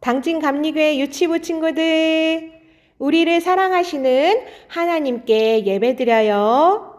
당진 감리교회 유치부 친구들, 우리를 사랑하시는 하나님께 예배드려요.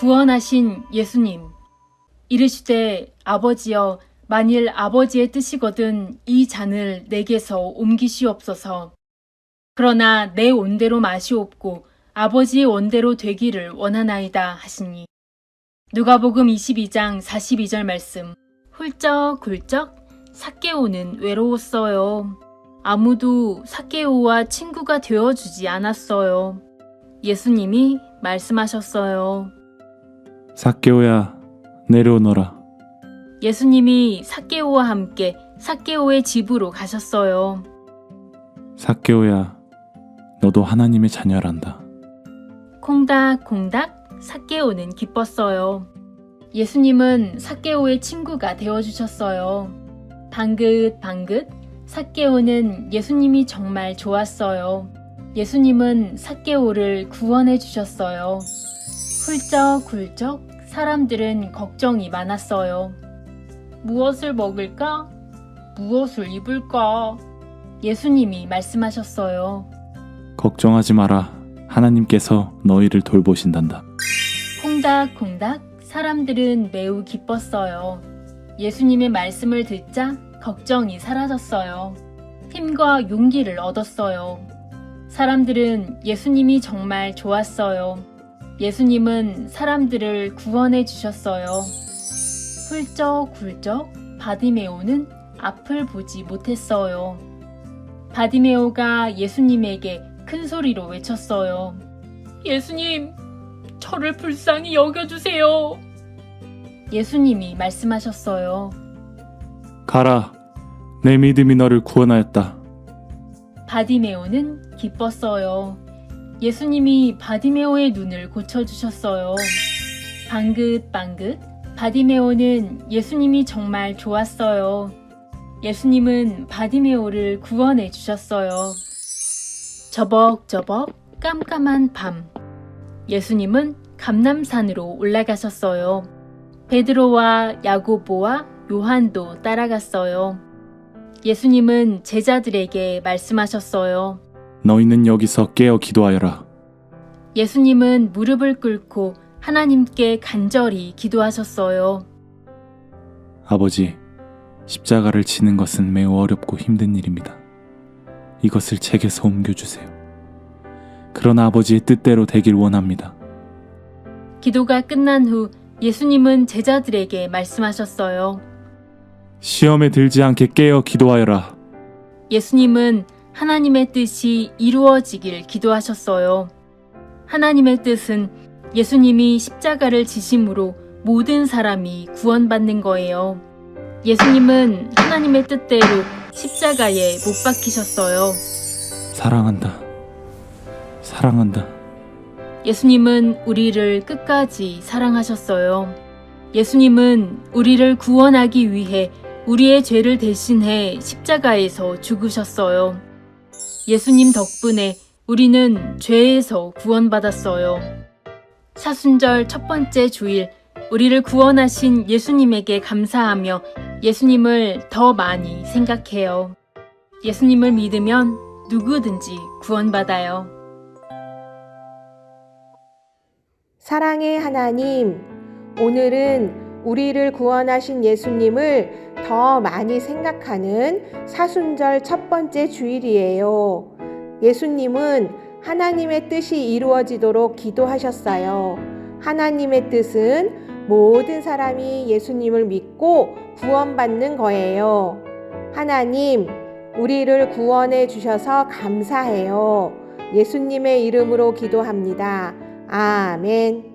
구원하신 예수님. 이르시되 아버지여 만일 아버지의 뜻이거든 이 잔을 내게서 옮기시옵소서. 그러나 내 원대로 마시옵고 아버지의 원대로 되기를 원하나이다 하시니. 누가복음 22장 42절 말씀. 훌쩍훌쩍 사케오는 외로웠어요. 아무도 사케오와 친구가 되어주지 않았어요. 예수님이 말씀하셨어요. 사케오야 내려오너라 예수님이 사케오와 함께 사케오의 집으로 가셨어요. 사케오야 너도 하나님의 자녀란다 콩닥콩닥 사케오는 기뻤어요. 예수님은 사케오의 친구가 되어주셨어요. 방긋방긋 사케오는 예수님이 정말 좋았어요. 예수님은 사케오를 구원해 주셨어요. 훌쩍훌쩍 사람들은 걱정이 많았어요. 무엇을 먹을까? 무엇을 입을까? 예수님이 말씀하셨어요. 걱정하지 마라 하나님께서 너희를 돌보신단다 콩닥콩닥 사람들은 매우 기뻤어요. 예수님의 말씀을 듣자 걱정이 사라졌어요. 힘과 용기를 얻었어요. 사람들은 예수님이 정말 좋았어요. 예수님은 사람들을 구원해 주셨어요. 훌쩍훌쩍 바디메오는 앞을 보지 못했어요. 바디메오가 예수님에게 큰 소리로 외쳤어요. 예수님, 저를 불쌍히 여겨주세요. 예수님이 말씀하셨어요. 가라 내 믿음이 너를 구원하였다 바디메오는 기뻤어요. 예수님이 바디메오의 눈을 고쳐주셨어요. 방긋방긋 바디메오는 예수님이 정말 좋았어요. 예수님은 바디메오를 구원해 주셨어요. 저벅저벅 깜깜한 밤. 예수님은 감남산으로 올라가셨어요. 베드로와 야고보와 요한도 따라갔어요. 예수님은 제자들에게 말씀하셨어요. 너희는 여기서 깨어 기도하여라. 예수님은 무릎을 꿇고 하나님께 간절히 기도하셨어요. 아버지 십자가를 지는 것은 매우 어렵고 힘든 일입니다. 이것을 제게서 옮겨주세요. 그러나 아버지의 뜻대로 되길 원합니다. 기도가 끝난 후 예수님은 제자들에게 말씀하셨어요. 시험에 들지 않게 깨어 기도하여라. 예수님은 하나님의 뜻이 이루어지길 기도하셨어요. 하나님의 뜻은 예수님이 십자가를 지심으로 모든 사람이 구원받는 거예요. 예수님은 하나님의 뜻대로 십자가에 못 박히셨어요. 사랑한다 사랑한다 예수님은 우리를 끝까지 사랑하셨어요. 예수님은 우리를 구원하기 위해 우리의 죄를 대신해 십자가에서 죽으셨어요. 예수님 덕분에 우리는 죄에서 구원받았어요. 사순절 첫 번째 주일, 우리를 구원하신 예수님에게 감사하며 예수님을 더 많이 생각해요. 예수님을 믿으면 누구든지 구원받아요. 사랑의 하나님, 오늘은 우리를 구원하신 예수님을 더 많이 생각하는 사순절 첫 번째 주일이에요. 예수님은 하나님의 뜻이 이루어지도록 기도하셨어요. 하나님의 뜻은 모든 사람이 예수님을 믿고 구원받는 거예요. 하나님, 우리를 구원해 주셔서 감사해요. 예수님의 이름으로 기도합니다. 아멘.